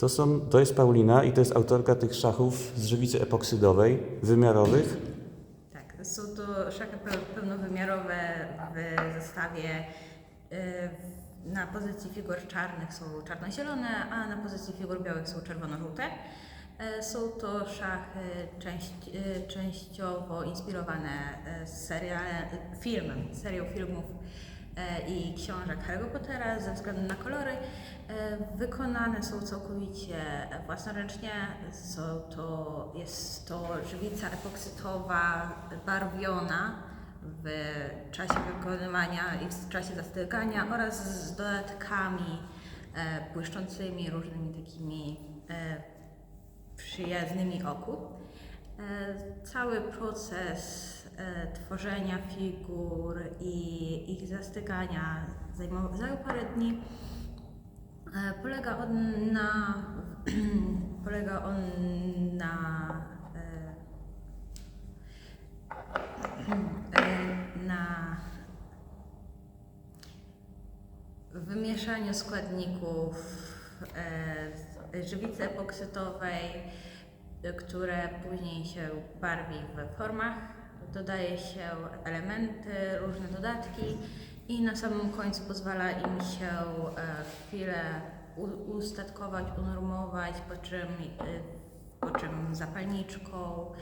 To, są, to jest Paulina i to jest autorka tych szachów z żywicy epoksydowej, wymiarowych. Tak, są to szachy pe- pełnowymiarowe w zestawie. y, Na pozycji figur czarnych są czarno-zielone, a na pozycji figur białych są czerwono-żółte. E, Są to szachy y, częściowo inspirowane e, serialem, filmem, serią filmów i książek Harry'ego Pottera ze względu na kolory. E, Wykonane są całkowicie własnoręcznie. To, jest to żywica epoksytowa barwiona w czasie wykonywania i w czasie zastygania oraz z dodatkami e, błyszczącymi, różnymi takimi e, przyjaznymi oku. E, Cały proces e, tworzenia figur i ich zastygania zajął parę dni. E, Polega on na, polega on na na wymieszaniu składników żywicy epoksytowej, które później się barwi w formach. Dodaje się elementy, różne dodatki i na samym końcu pozwala im się e, chwilę ustatkować, unormować, po czym, e, po czym zapalniczką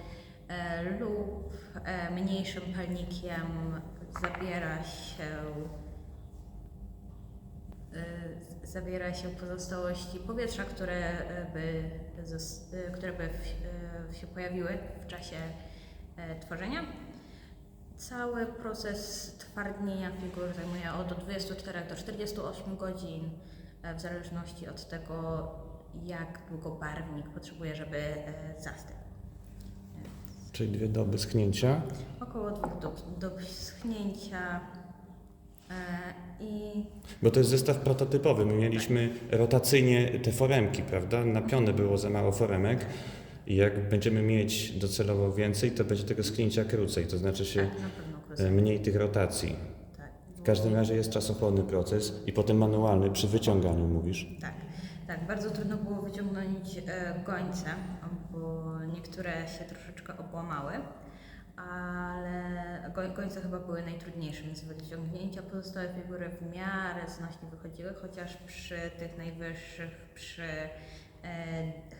e, lub mniejszym palnikiem zabiera się zawiera się pozostałości powietrza, które y, by, y, które by y, się pojawiły w czasie tworzenia. Cały proces twardnienia figur zajmuje od 24 do 48 godzin, w zależności od tego, jak długo barwnik potrzebuje, żeby zastygł. Czyli dwie doby schnięcia. Około dwóch dob, dob schnięcia i Bo to jest zestaw prototypowy. My mieliśmy rotacyjnie te foremki, prawda? Na pionę było za mało foremek. I jak będziemy mieć docelowo więcej, to będzie tego schnięcia krócej, to znaczy się tak, e, mniej tych rotacji. Tak. W każdym razie jest czasochłonny proces i potem manualny przy wyciąganiu, mówisz. Tak, tak. Bardzo trudno było wyciągnąć e, gońce, bo niektóre się troszeczkę obłamały, ale go, gońce chyba były najtrudniejszym z wyciągnięcia. Pozostałe figury w miarę znośnie wychodziły, chociaż przy tych najwyższych, przy e,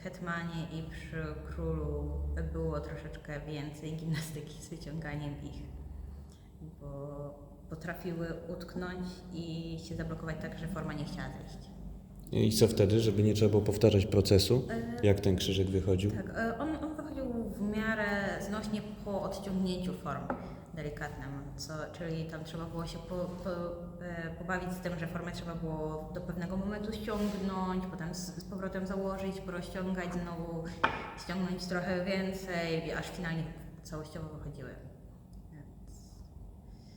hetmanie i przy królu było troszeczkę więcej gimnastyki z wyciąganiem ich, bo potrafiły utknąć i się zablokować tak, że forma nie chciała zejść. I co wtedy, żeby nie trzeba było powtarzać procesu? Jak ten krzyżyk wychodził? Tak, e, on, on wychodził w miarę znośnie po odciągnięciu form delikatnym, co, czyli tam trzeba było się po, po, e, pobawić z tym, że formę trzeba było do pewnego momentu ściągnąć, potem z, z powrotem założyć, porozciągać, znowu ściągnąć trochę więcej, aż finalnie całościowo wychodziły.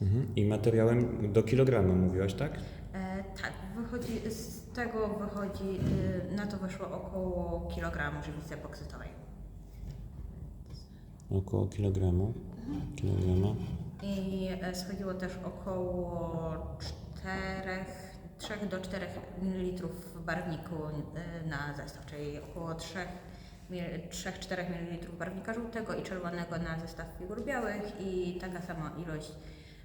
Mhm. I materiałem do kilograma mówiłaś, tak? e, tak, wychodzi, z tego wychodzi, y, na to wyszło około kilogramu żywicy epoksytowej. Około kilogramu. Kilograma. I e, schodziło też około 4, 3 do 4 ml barwniku e, na zestaw, czyli około 3 3-4 ml barwnika żółtego i czerwonego na zestaw figur białych i taka sama ilość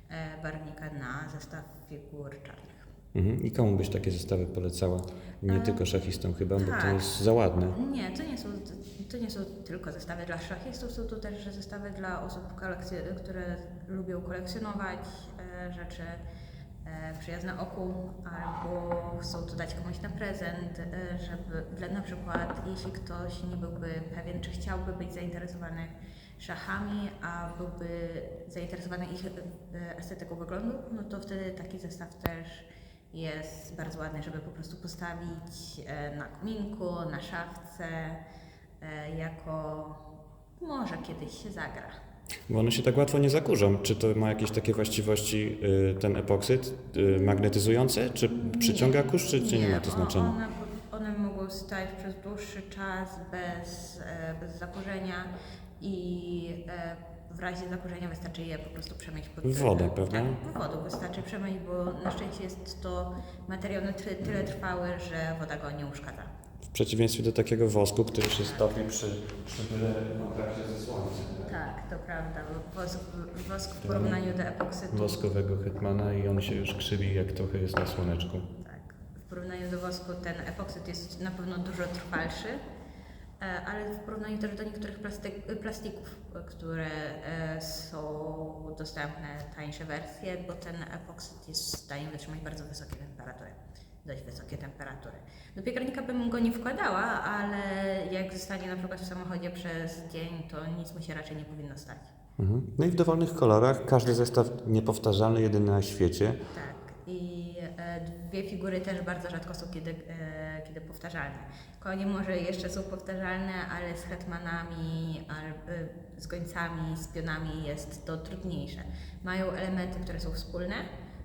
e, barwnika na zestaw figur czarnych. Mhm. I komu byś takie zestawy polecała? Nie E, tylko szachistom chyba, bo to tak. jest za ładne. Nie, to nie, są, to nie są tylko zestawy dla szachistów, są to też zestawy dla osób, które lubią kolekcjonować e, rzeczy e, przyjazne oku, albo chcą to dać komuś na prezent, e, żeby dla, na przykład jeśli ktoś nie byłby pewien, czy chciałby być zainteresowany szachami, a byłby zainteresowany ich estetyką wyglądu, no to wtedy taki zestaw też jest bardzo ładny, żeby po prostu postawić e, na kominku, na szafce, e, jako może kiedyś się zagra. Bo one się tak łatwo nie zakurzą. Czy to ma jakieś takie właściwości, y, ten epoksyd, y, magnetyzujące? Czy przyciąga kurz, czy, czy nie, ma to znaczenia? One, one mogą stać przez dłuższy czas bez, e, bez zakurzenia i e, w razie zakurzenia wystarczy je po prostu przemyć pod Wodę, prawda? Tak, wodą wystarczy przemyć, bo na szczęście jest to materiał na tyle, tyle trwały, że woda go nie uszkadza. W przeciwieństwie do takiego wosku, który się stopi przy, przy byle kontakcie ze słońcem. Tak, to prawda. Wosk, wosk w porównaniu do epoksydu. Woskowego hetmana i on się już krzywi, jak trochę jest na słoneczku. Tak. W porównaniu do wosku ten epoksyd jest na pewno dużo trwalszy, ale w porównaniu też do niektórych plastyk, plastików, które e, są dostępne, tańsze wersje, bo ten epoksyd jest w stanie wytrzymać bardzo wysokie temperatury. Dość wysokie temperatury. Do piekarnika bym go nie wkładała, ale jak zostanie na przykład w samochodzie przez dzień, to nic mu się raczej nie powinno stać. Mhm. No i w dowolnych kolorach, każdy zestaw niepowtarzalny, jedyny na świecie. Tak. I e, dwie figury też bardzo rzadko są kiedy, powtarzalne. Konie może jeszcze są powtarzalne, ale z hetmanami, e, z gońcami, z pionami jest to trudniejsze. Mają elementy, które są wspólne,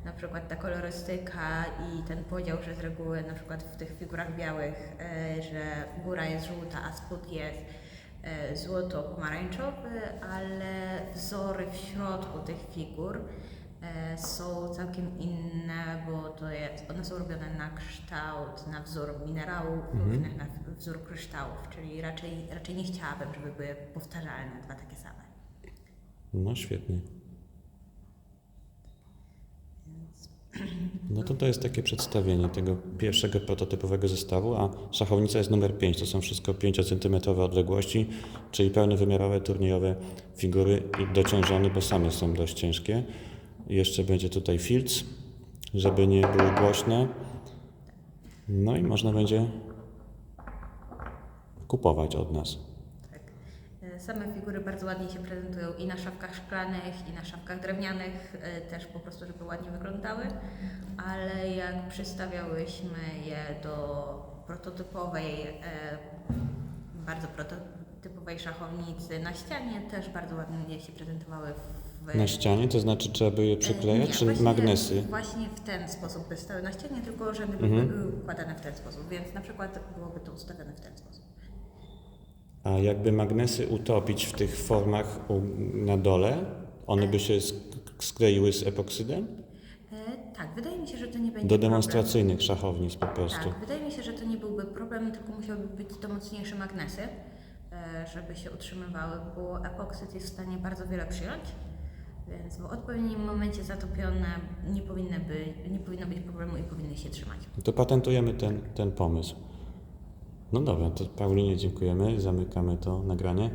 na przykład ta kolorystyka i ten podział, że z reguły na przykład w tych figurach białych, e, że góra jest żółta, a spód jest e, złoto-pomarańczowy, ale wzory w środku tych figur są całkiem inne, bo to jest, one są robione na kształt, na wzór minerałów różnych, na wzór kryształów, czyli raczej, raczej nie chciałabym, żeby były powtarzalne dwa takie same. No świetnie. No to to jest takie przedstawienie tego pierwszego prototypowego zestawu, a szachownica jest numer 5. To są wszystko 5 cm odległości, czyli pełnowymiarowe turniejowe figury i dociążone, bo same są dość ciężkie. Jeszcze będzie tutaj filc, żeby nie były głośne. No i można będzie kupować od nas. Tak. E, Same figury bardzo ładnie się prezentują i na szafkach szklanych, i na szafkach drewnianych, e, też po prostu, żeby ładnie wyglądały, ale jak przystawiałyśmy je do prototypowej, e, bardzo prototypowej szachownicy na ścianie, też bardzo ładnie się prezentowały w... Na ścianie, to znaczy trzeba by je E, przyklejać, nie, czy właśnie- magnesy? Właśnie w ten sposób by stały na ścianie, tylko żeby Mhm. były układane w ten sposób, więc na przykład byłoby to ustawione w ten sposób. A jakby magnesy utopić w tych formach na dole, one by się sk- skleiły z epoksydem? E, tak, wydaje mi się, że to nie będzie Do problem. demonstracyjnych szachownic po prostu. Tak, wydaje mi się, że to nie byłby problem, tylko musiałyby być to mocniejsze magnesy, e, żeby się utrzymywały, bo epoksyd jest w stanie bardzo wiele przyjąć, więc w odpowiednim momencie zatopione nie, powinny być, nie powinno być problemu i powinny się trzymać. To patentujemy ten, ten pomysł. No dobra, to Paulinie dziękujemy, zamykamy to nagranie.